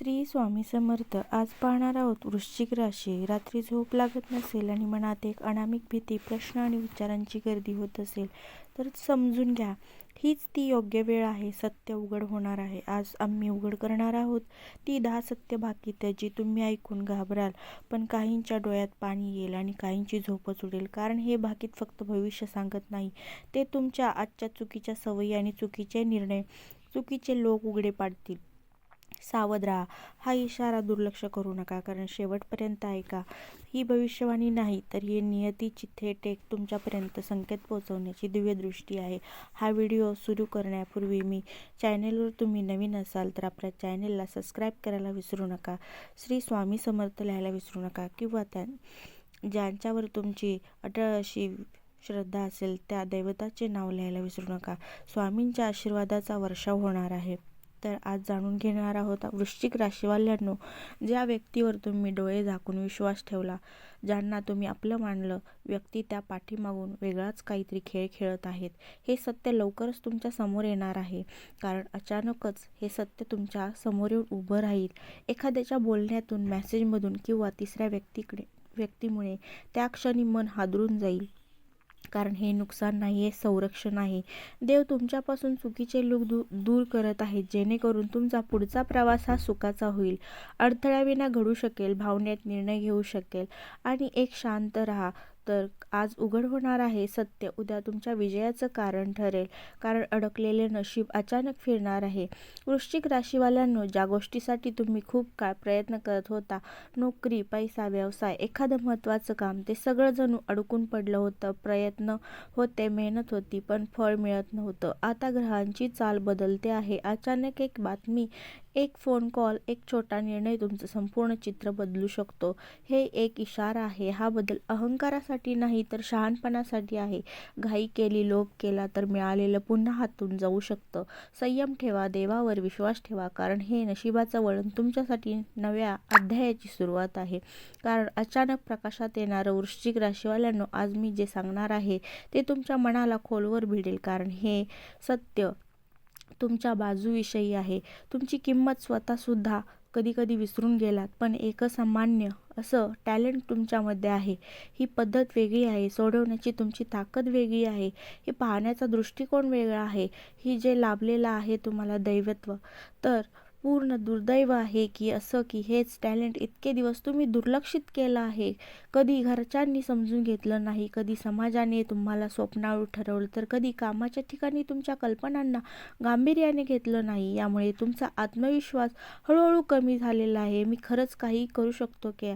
श्री स्वामी समर्थ. आज पाहणार आहोत वृश्चिक राशी. रात्री झोप लागत नसेल आणि मनात एक अनामिक भीती प्रश्न आणि विचारांची गर्दी होत असेल तर समजून घ्या. हीच ती योग्य वेळ आहे. सत्य उघड होणार आहे. आज आम्ही उघड करणार आहोत. ती दहा सत्य भाकीत जी तुम्ही ऐकून घाबराल. पण काहींच्या डोळ्यात पाणी येईल आणि काहींची झोपच उडेल. कारण हे भाकीत फक्त भविष्य सांगत नाही. ते तुमच्या आजच्या चुकीच्या सवयी आणि चुकीचे निर्णय चुकीचे लोक उघडे पाडतील. सावध राहा. हा इशारा दुर्लक्ष करू नका कारण शेवटपर्यंत ऐका. ही भविष्यवाणी नाही तर ही नियतीची थेट एक तुमच्यापर्यंत संकेत पोहोचवण्याची दिव्यदृष्टी आहे. हा व्हिडिओ सुरू करण्यापूर्वी मी चॅनेलवर तुम्ही नवीन असाल तर आपल्या चॅनेलला सबस्क्राईब करायला विसरू नका. श्री स्वामी समर्थ लिहायला विसरू नका किंवा त्या ज्यांच्यावर तुमची अटळ अशी श्रद्धा असेल त्या दैवताचे नाव लिहायला विसरू नका. स्वामींच्या आशीर्वादाचा वर्षाव होणार आहे. तर आज जाणून घेणार आहोत वृश्चिक राशीवाल्यांनो. ज्या व्यक्तीवर तुम्ही डोळे झाकून विश्वास ठेवला ज्यांना तुम्ही आपलं मानलं व्यक्ती त्या पाठीमागून वेगळाच काहीतरी खेळ खेळत आहेत. हे सत्य लवकरच तुमच्यासमोर येणार आहे. कारण अचानकच हे सत्य तुमच्यासमोर येऊन उभं राहील. एखाद्याच्या बोलण्यातून मेसेजमधून किंवा तिसऱ्या व्यक्तीकडे व्यक्तीमुळे त्या क्षणी मन हादरून जाईल. कारण हे नुकसान नाही हे संरक्षण आहे. देव तुमच्यापासून चुकीचे लोक दू दूर करत आहेत जेणेकरून तुमचा पुढचा प्रवास हा सुखाचा होईल. अडथळ्याविना घडू शकेल भावनेत निर्णय घेऊ शकेल. आणि एक शांत राहा. तर आज उघड होणार आहे सत्य. उद्या तुमच्या विजयाचं कारण ठरेल. कारण अडकलेले नशीब अचानक फिरणार आहे. वृश्चिक राशीवाल्यांनो ज्या गोष्टीसाठी तुम्ही खूप काळ प्रयत्न करत होता नोकरी पैसा व्यवसाय एखादं महत्त्वाचं काम ते सगळं जणू अडकून पडलं होतं. प्रयत्न होते मेहनत होती पण फळ मिळत नव्हतं. आता ग्रहांची चाल बदलते आहे. अचानक एक बातमी एक फोन कॉल एक छोटा निर्णय तुमचं संपूर्ण चित्र बदलू शकतो. हे एक इशारा आहे. हा बदल अहंकारासाठी नाही तर शहाणपणासाठी आहे. घाई केली लोभ केला तर मिळालेलं पुन्हा हातून जाऊ शकतं. संयम ठेवा देवावर विश्वास ठेवा कारण हे नशिबाचं वळण तुमच्यासाठी नव्या अध्यायाची सुरुवात आहे. कारण अचानक प्रकाशात येणारं वृश्चिक राशीवाल्यांनो आज मी जे सांगणार आहे ते तुमच्या मनाला खोलवर भिडेल कारण हे सत्य तुमच्या बाजूविषयी आहे. तुमची किंमत स्वतःसुद्धा कधी कधी विसरून गेलात पण एकसामान्य असं टॅलेंट तुमच्यामध्ये आहे. ही पद्धत वेगळी आहे. सोडवण्याची तुमची ताकद वेगळी आहे. हे पाहण्याचा दृष्टिकोन वेगळा आहे. ही जे लाभलेलं आहे तुम्हाला दैवत्व. तर पूर्ण दुर्दैव आहे की असं की हेच टॅलेंट इतके दिवस तुम्ही दुर्लक्षित केलं आहे. कधी घरच्यांनी समजून घेतलं नाही कधी समाजाने तुम्हाला स्वप्नाळू ठरवलं तर कधी कामाच्या ठिकाणी तुमच्या कल्पनांना गांभीर्याने घेतलं नाही. यामुळे तुमचा आत्मविश्वास हळूहळू कमी झालेला आहे. मी खरंच काही करू शकतो की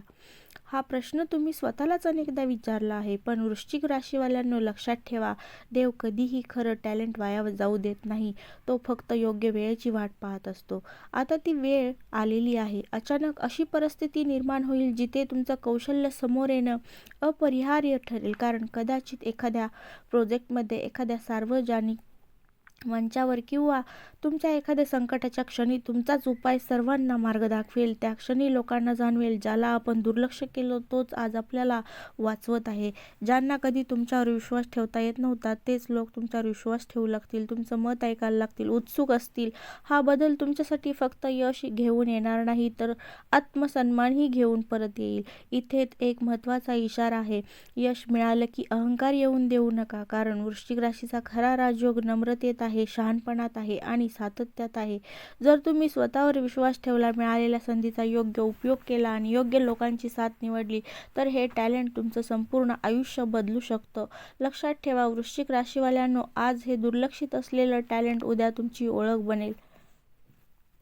हा प्रश्न तुम्ही स्वतःलाच अनेकदा विचारला आहे पण वृश्चिक राशीवाल्यांनो लक्षात ठेवा देव कधीही खरं टॅलेंट वाया जाऊ देत नाही तो फक्त योग्य वेळेची वाट पाहत असतो. आता ती वेळ आलेली आहे. अचानक अशी परिस्थिती निर्माण होईल जिथे तुमचं कौशल्य समोर येणं अपरिहार्य ठरेल. कारण कदाचित एखाद्या प्रोजेक्टमध्ये एखाद्या सार्वजनिक मंचावर किंवा तुमच्या एखाद्या संकटाच्या क्षणी तुमचाच उपाय सर्वांना मार्ग दाखवेल. त्या क्षणी लोकांना जाणवेल ज्याला आपण दुर्लक्ष केलं तोच आज आपल्याला वाचवत आहे. ज्यांना कधी तुमच्यावर विश्वास ठेवता येत नव्हता तेच लोक तुमच्यावर विश्वास ठेवू लागतील तुमचं मत ऐकायला लागतील उत्सुक असतील. हा बदल तुमच्यासाठी फक्त यश घेऊन येणार नाही तर आत्मसन्मानही घेऊन परत येईल. इथे एक महत्त्वाचा इशारा आहे. यश मिळालं की अहंकार येऊन देऊ नका. कारण वृश्चिक राशीचा खरा राजयोग नम्रतेत आहे. शहाणपणात आहे आणि सातत्यात आहे. जर तुम्ही स्वतःवर विश्वास ठेवला मिळालेल्या संधीचा योग्य उपयोग केला आणि योग्य लोकांची साथ निवडली तर हे टॅलेंट तुमचं संपूर्ण आयुष्य बदलू शकतं. लक्षात ठेवा वृश्चिक राशीवाल्यांनो आज हे दुर्लक्षित असलेलं टॅलेंट उद्या तुमची ओळख बनेल.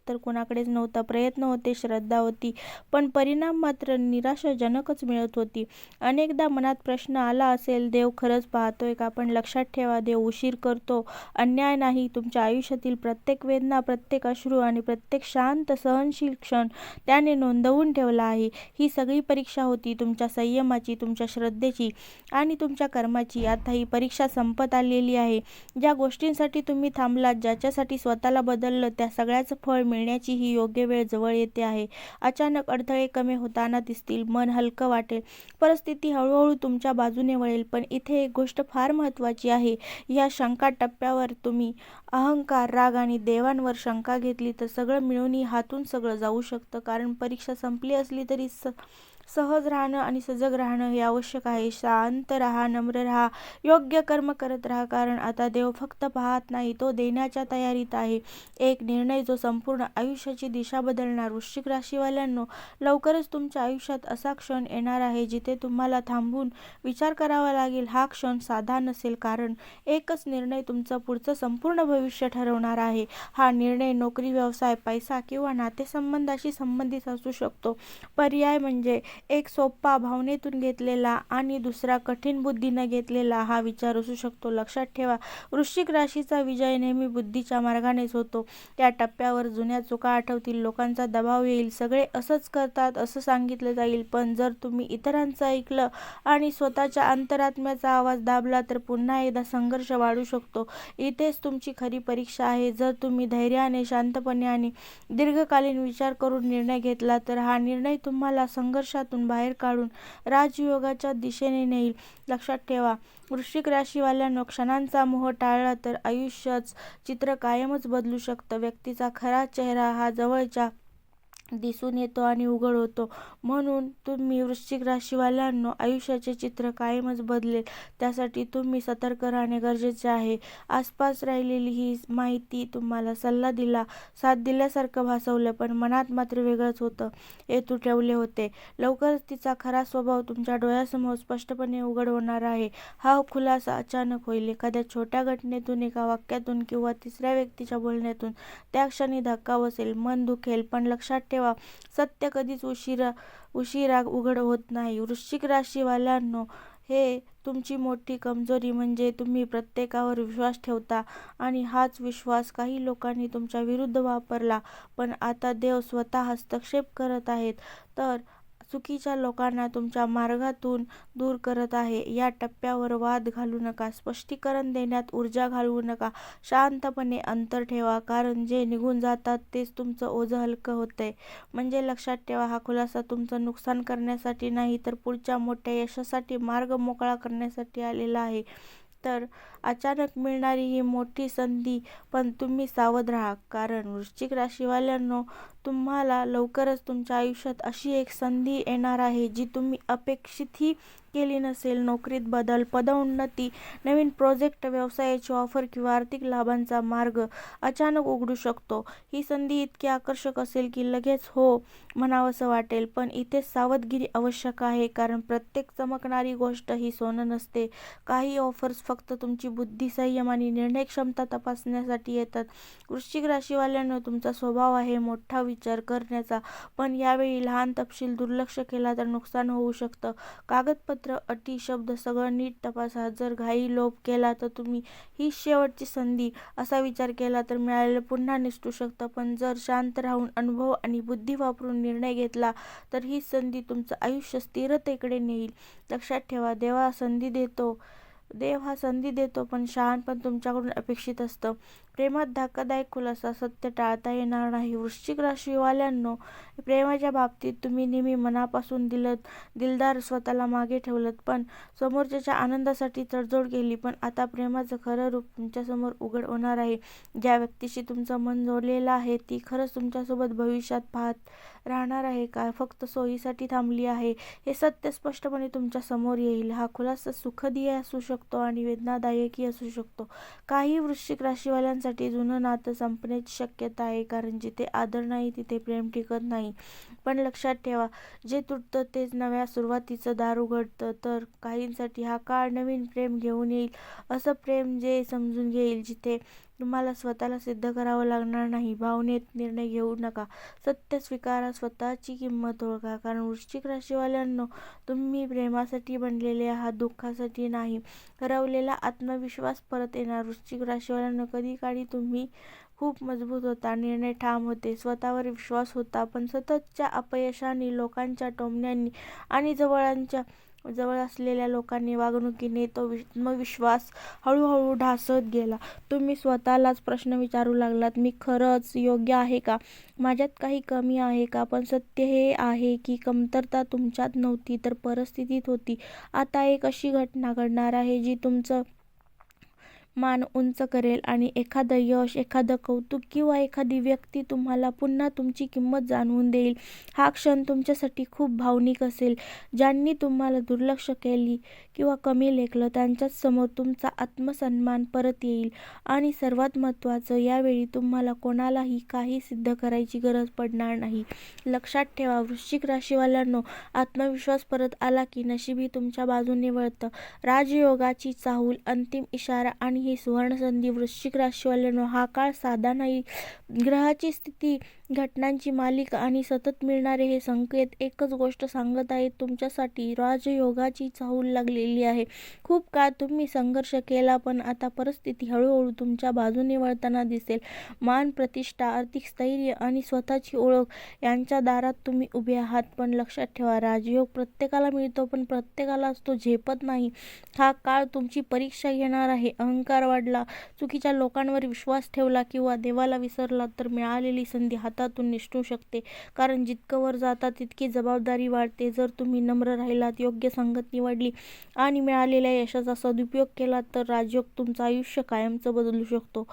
तर कोणाकडेच नव्हता प्रयत्न होते श्रद्धा होती पण परिणाम मात्र निराशाजनकच मिळत होती. अनेकदा मनात प्रश्न आला असेल देव खरंच पाहतोय का? पण लक्षात ठेवा देव उशीर करतो. अन्याय नाही तुमच्या आयुष्यातील प्रत्येक वेदना प्रत्येक अश्रू आणि प्रत्येक शांत सहनशील क्षण त्याने नोंदवून ठेवला आहे. ही सगळी परीक्षा होती तुमच्या संयमाची तुमच्या श्रद्धेची आणि तुमच्या कर्माची. आता ही परीक्षा संपत आलेली आहे. ज्या गोष्टींसाठी तुम्ही थांबलात ज्याच्यासाठी स्वतःला बदललं त्या सगळ्याचं फळ मिळण्याची ही योग्य वेळ जवळ येते आहे. अचानक अडथळे कमी होताना दिसतील मन हलकं वाटेल. परिस्थिती हळूहळू तुमच्या बाजूने वळेल पण इथे एक गोष्ट फार महत्त्वाची आहे. या शंका टप्प्यावर तुम्ही अहंकार राग आणि देवांवर शंका घेतली तर सगळं मिळूनही हातून सगळं जाऊ शकतं. कारण परीक्षा संपली असली तरी स सहज राहणं आणि सजग राहणं हे आवश्यक आहे. शांत राहा नम्र राहा योग्य कर्म करत राहा कारण आता देव फक्त पाहत नाही तो देण्याच्या तयारीत आहे. एक निर्णय जो संपूर्ण आयुष्याची दिशा बदलणार. वृश्चिक राशीवाल्यांनो लवकरच तुमच्या आयुष्यात असा क्षण येणार आहे जिथे तुम्हाला थांबून विचार करावा लागेल. हा क्षण साधा नसेल कारण एकच निर्णय तुमचं पुढचं संपूर्ण भविष्य ठरवणार आहे. हा निर्णय नोकरी व्यवसाय पैसा किंवा नातेसंबंधाशी संबंधित असू शकतो. पर्याय म्हणजे एक सोपा भावनेतून घेतलेला आणि दुसरा कठीण बुद्धीनं घेतलेला हा विचार असू शकतो. लक्षात ठेवा वृश्चिक राशीचा विजय नेहमी बुद्धीच्या मार्गानेच होतो. या टप्प्यावर जुन्या चुका आठवतील लोकांचा दबाव येईल सगळे असंच करतात असं सांगितलं जाईल. पण जर तुम्ही इतरांचं ऐकलं आणि स्वतःच्या अंतरात्म्याचा आवाज दाबला तर पुन्हा एकदा संघर्ष वाढू शकतो. इथेच तुमची खरी परीक्षा आहे. जर तुम्ही धैर्याने शांतपणे आणि दीर्घकालीन विचार करून निर्णय घेतला तर हा निर्णय तुम्हाला संघर्षातून बाहेर काढून राजयोगाच्या दिशेने नेईल. लक्षात ठेवा वृश्चिक राशीवाल्यांनो क्षणांचा मोह टाळला तर आयुष्याच चित्र कायमच बदलू शकतं. व्यक्तीचा खरा चेहरा हा जवळच्या दिसून येतो आणि उघड होतो. म्हणून तुम्ही वृश्चिक राशीवाल्यांनो आयुष्याचे चित्र कायमच बदलेल. त्यासाठी तुम्ही सतर्क राहणे गरजेचे आहे. आसपास राहिलेली ही माहिती तुम्हाला सल्ला दिला साथ दिल्यासारखं भासवलं पण मनात मात्र वेगळंच होतं. हेतू ठेवले होते. लवकरच तिचा खरा स्वभाव तुमच्या डोळ्यासमोर स्पष्टपणे उघड होणार आहे. हा खुलासा अचानक होईल. एखाद्या छोट्या घटनेतून एका वाक्यातून किंवा तिसऱ्या व्यक्तीच्या बोलण्यातून त्या क्षणी धक्का बसेल मन दुखेल पण लक्षात ठेवा सत्य कधीच उशिरा उशिरा उघड होत नाही. वृश्चिक राशीवाल्यांनो हे तुमची मोठी कमजोरी म्हणजे तुम्ही प्रत्येकावर विश्वास ठेवता आणि हाच विश्वास काही लोकांनी तुमच्या विरुद्ध वापरला. पण आता देव स्वतः हस्तक्षेप करत आहेत. तर चुकीच्या लोकांना तुमच्या मार्गातून दूर करत आहे. या टप्प्यावर वाद घालू नका स्पष्टीकरण देण्यात ऊर्जा घालवू नका. शांतपणे अंतर ठेवा कारण जे निघून जातात तेच तुमचं ओझं हलकं होतंय. म्हणजे लक्षात ठेवा हा खुलासा तुमचं नुकसान करण्यासाठी नाही तर पुढच्या मोठ्या यशासाठी मार्ग मोकळा करण्यासाठी आलेला आहे. तर अचानक मिळणारी ही मोठी संधी पण तुम्ही सावध राहा. कारण वृश्चिक राशीवाल्यांनो तुम्हाला लवकरच तुमच्या आयुष्यात अशी एक संधी येणार आहे जी तुम्ही अपेक्षितही केली नसेल नोकरीत बदल पदोन्नती नवीन प्रोजेक्ट व्यवसायाची ऑफर किंवा आर्थिक लाभांचा मार्ग अचानक उघडू शकतो. ही संधी इतकी आकर्षक असेल की लगेच हो म्हणावंसं वाटेल पण इथे सावधगिरी आवश्यक आहे कारण प्रत्येक चमकणारी गोष्ट ही सोनं नसते. काही ऑफर्स फक्त तुमची बुद्धी संयम आणि निर्णय क्षमता तपासण्यासाठी येतात. वृश्चिक राशीवाल्यांना तुमचा स्वभाव आहे मोठा विचार करण्याचा पण यावेळी लहान तपशील दुर्लक्ष केला तर नुकसान होऊ शकतं. कागदपत्र अटी शब्द सगळं नीट तपासा. जर घाई लोप केला तर तुम्ही ही शेवटची संधी असा विचार केला तर मिळालेलं पुन्हा निसटू शकतं. पण जर शांत राहून अनुभव आणि बुद्धी वापरून निर्णय घेतला तर ही संधी तुमचं आयुष्य स्थिरतेकडे नेईल. लक्षात ठेवा देवा संधी देतो. देव हा संधी देतो पण शहाणपण तुमच्याकडून अपेक्षित असतं. प्रेमात धक्कादायक खुलासा सत्य टाळता येणार नाही. वृश्चिक राशीवाल्यांनो प्रेमाच्या बाबतीत तुम्ही नेहमी मनापासून दिलत दिलदार स्वतःला मागे ठेवलत पण समोरच्याच्या आनंदासाठी तडजोड केली पण आता प्रेमाचं खरं रूप तुमच्यासमोर उघड होणार आहे. ज्या व्यक्तीशी तुमचं मन जोडलेलं आहे ती खरंच तुमच्यासोबत भविष्यात पाहत राहणार आहे का? फक्त सोयीसाठी थांबली आहे. हे सत्य स्पष्टपणे तुमच्यासमोर येईल. हा खुलासा सुखदीय असू शकतो आणि वेदनादायकही असू शकतो. काही वृश्चिक राशीवाल्यांसाठी जुनं नातं संपण्याची शक्यता आहे कारण जिथे आदर नाही तिथे प्रेम टिकत नाही. पण लक्षात ठेवा जे तुटतं तेच नव्या सुरुवातीचं दार उघडतं तर काहींसाठी हा काळ नवीन प्रेम घेऊन येईल असं प्रेम जे समजून घेईल जिथे तुम्हाला स्वतःला सिद्ध करावं लागणार नाही. भावनेत निर्णय घेऊ नका. सत्य स्वीकारा. स्वतःची किंमत ओळखा. कारण वृश्चिक राशीवाल्यांनो तुम्ही प्रेमासाठी बनलेले आहात दुःखासाठी नाही. हरवलेला आत्मविश्वास परत येणार. वृश्चिक राशीवाल्यांनो कधी काळी तुम्ही खूप मजबूत होता. निर्णय ठाम होते. स्वतःवर विश्वास होता. पण सततच्या अपयशाने लोकांच्या टोमण्यांनी आणि जवळांच्या जवळ असलेल्या लोकांनी वागणुकीने तो आत्मविश्वास हळूहळू ढासत गेला. तुम्ही स्वतःलाच प्रश्न विचारू लागलात, मी खरंच योग्य आहे का? माझ्यात काही कमी आहे का? पण सत्य हे आहे की कमतरता तुमच्यात नव्हती, तर परिस्थितीत होती. आता एक अशी घटना घडणार आहे जी तुमचं मान उंच करेल आणि एखादं यश, एखादं कौतुक किंवा एखादी व्यक्ती तुम्हाला पुन्हा तुमची किंमत जाणवून देईल. हा क्षण तुमच्यासाठी खूप भावनिक असेल. ज्यांनी तुम्हाला दुर्लक्ष केली किंवा कमी लेखलं त्यांच्याच समोर तुमचा आत्मसन्मान परत येईल. आणि सर्वात महत्त्वाचं, यावेळी तुम्हाला कोणालाही काही सिद्ध करायची गरज पडणार नाही. लक्षात ठेवा वृश्चिक राशीवाल्यांनो, आत्मविश्वास परत आला की नशीबही तुमच्या बाजूने वळतं. राजयोगाची चाहूल, अंतिम इशारा आणि ही सुवर्णसंधी वृश्चिक राशीवाल्यांनो, हा काळ साधा नाही. ग्रहाची स्थिती, घटनांची मालिका आणि सतत मिळणारे हे संकेत एकच गोष्ट सांगत आहेत तुमच्यासाठी राजयोगाची चाहूल लागलेली आहे. खूप काळ तुम्ही संघर्ष केला पण आता परिस्थिती हळूहळू तुमच्या बाजूने वळताना दिसेल. मान, प्रतिष्ठा, आर्थिक स्थैर्य आणि स्वतःची ओळख यांच्या दारात तुम्ही उभे आहात. पण लक्षात ठेवा, राजयोग प्रत्येकाला मिळतो पण प्रत्येकालाच तो झेपत नाही. हा काळ तुमची परीक्षा घेणार आहे. अहंकार वाढला, चुकीच्या लोकांवर विश्वास ठेवला किंवा देवाला विसरला तर मिळालेली संधी हात हातातून निसटू शकते. कारण जितकं वर जाता तितकी जबाबदारी वाढते. जर तुम्ही नम्र राहिलात, योग्य संगत निवडली आणि मिळालेल्या यशाचा सदुपयोग केला तर राजयोग तुमचं आयुष्य कायमचं बदलू शकतो.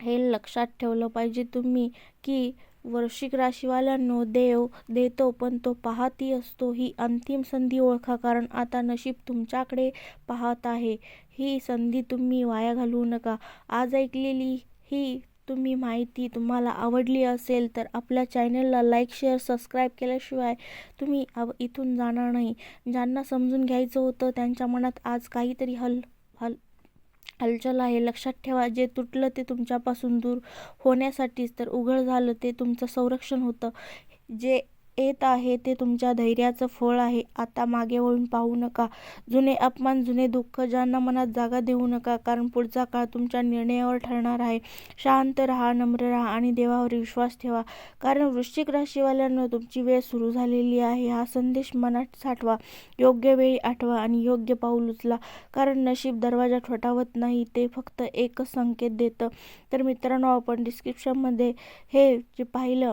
हे लक्षात ठेवलं पाहिजे तुम्ही की वर्षिक राशीवाल्यांनो, देव देतो पण तो पाहतही असतो. ही अंतिम संधी ओळखा कारण आता नशीब तुमच्याकडे पाहत आहे. ही संधी तुम्ही वाया घालवू नका. आज ऐकलेली ही तुम्ही माहिती तुम्हाला आवडली असेल तर आपल्या चॅनलला लाईक, शेअर, सबस्क्राईब केल्याशिवाय तुम्ही इथून जाणार नाही. ज्यांना समजून घ्यायचं होतं त्यांच्या मनात आज काहीतरी हल हल हलचल आहे. लक्षात ठेवा, जे तुटलं ते तुमच्यापासून दूर होण्यासाठीच, तर उघड झालं ते तुमचं संरक्षण होतं. जे येत आहे ते तुमच्या धैर्याचं फळ आहे. आता मागे वळून पाहू नका. जुने अपमान, जुने दुःख ज्यांना मनात जागा देऊ नका. कारण पुढचा काळ तुमच्या निर्णयावर ठरणार आहे. शांत राहा, नम्र राहा आणि देवावर विश्वास ठेवा. कारण वृश्चिक राशीवाल्यांना तुमची वेळ सुरू झालेली आहे. हा संदेश मनात साठवा, योग्य वेळी आठवा आणि योग्य पाऊल उचला. कारण नशीब दरवाजा ठोठावत नाही, ते फक्त एकच संकेत देतं. तर मित्रांनो, आपण डिस्क्रिप्शनमध्ये हे जे पाहिलं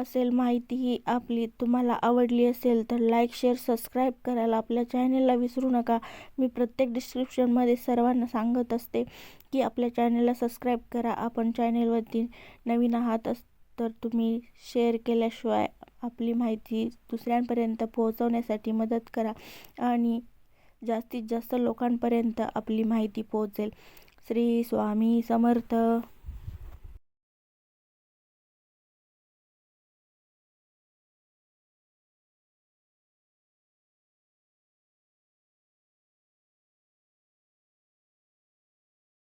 असेल माहिती ही आपली तुम्हाला आवडली असेल तर लाईक, शेअर, सबस्क्राईब करायला आपल्या चॅनेलला विसरू नका. मी प्रत्येक डिस्क्रिप्शनमध्ये सर्वांना सांगत असते की आपल्या चॅनेलला सबस्क्राईब करा. आपण चॅनेलवरती नवीन आहात अस तर तुम्ही शेअर केल्याशिवाय आपली माहिती दुसऱ्यांपर्यंत पोहोचवण्यासाठी मदत करा आणि जास्तीत जास्त लोकांपर्यंत आपली माहिती पोहोचेल. श्री स्वामी समर्थ